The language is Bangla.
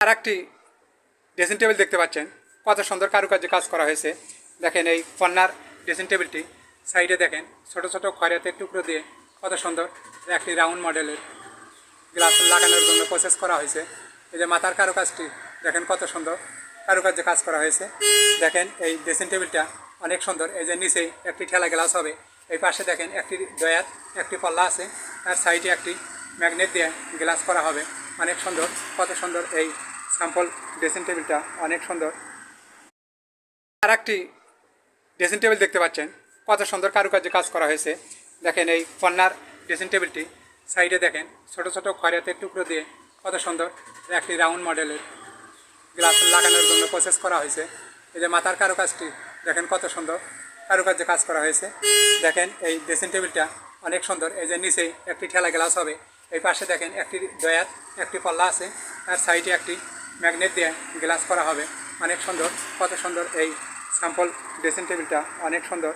আর একটি ড্রেসিং টেবিল দেখতে পাচ্ছেন। কত সুন্দর কারুকার্যে কাজ করা হয়েছে। দেখেন এই কন্যার ড্রেসিং টেবিলটি সাইডে দেখেন, ছোট ছোট খয়রাতের টুকরো দিয়ে কত সুন্দর একটি রাউন্ড মডেলের গ্লাস লাগানোর জন্য প্রসেস করা হয়েছে। এই যে মাথার কারুকাজটি, দেখেন কত সুন্দর কারুকার্যে কাজ করা হয়েছে। দেখেন এই ড্রেসিং টেবিলটা অনেক সুন্দর। এই যে নিচেই একটি ঠেলা গ্লাস হবে, এই পাশে দেখেন একটি দয়াত একটি পল্লা আছে। তার সাইডে একটি ম্যাগনেট দিয়ে গ্লাস করা হবে। অনেক সুন্দর, কত সুন্দর এই স্যাম্পল ড্রেসিং টেবিলটা অনেক সুন্দর। আর একটি ড্রেসিং টেবিল দেখতে পাচ্ছেন, কত সুন্দর কারুকার্যে কাজ করা হয়েছে। দেখেন এই কন্যার ড্রেসিং টেবিলটি সাইডে দেখেন, ছোট ছোট খয়রাতের টুকরো দিয়ে কত সুন্দর একটি রাউন্ড মডেলের গ্লাস লাগানোর জন্য প্রসেস করা হয়েছে। এই যে মাথার কারুকাজটি, দেখেন কত সুন্দর কারুকার্যে কাজ করা হয়েছে। দেখেন এই ড্রেসিং টেবিলটা অনেক সুন্দর, এই যে নিচেই একটি ঠেলা গ্লাস হবে এই পাশে দেখেন একটি দয়াত একটি পল্লা আছে, আর সাইডে একটি ম্যাগনেট দিয়ে গ্লাস করা হবে। অনেক সুন্দর, কত সুন্দর এই স্যাম্পল ড্রেসিং টেবিলটা অনেক সুন্দর।